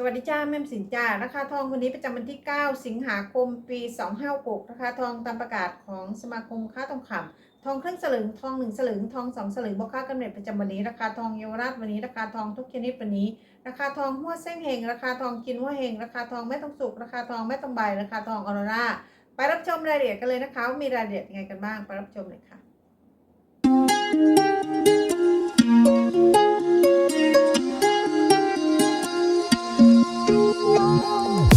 สวัสดีจ้าแม่มสินจ้าราคาทองวันนี้ประจำวันที่ 9 สิงหาคมปี 256ราคาทองตามประกาศของสมาคมค้าทองคำทองครึ่งสลึงทองหนึ่งสลึงทองสองสลึงบวกค่ากำเนิดประจำวันนี้ ราคาทองเยาวราชวันนี้ ราคาทองทุกชนิดวันนี้ ราคาทองหัวเส้งเฮงราคาทองกินหัวเฮงราคาทองแม่ต้องสุกราคาทองแม่ต้องใบราคาทองออโรราไปรับชมรายละเอียดกันเลยนะคะว่ามีรายละเอียดยังไงกันบ้างไปรับชมเลยค่ะ Oh,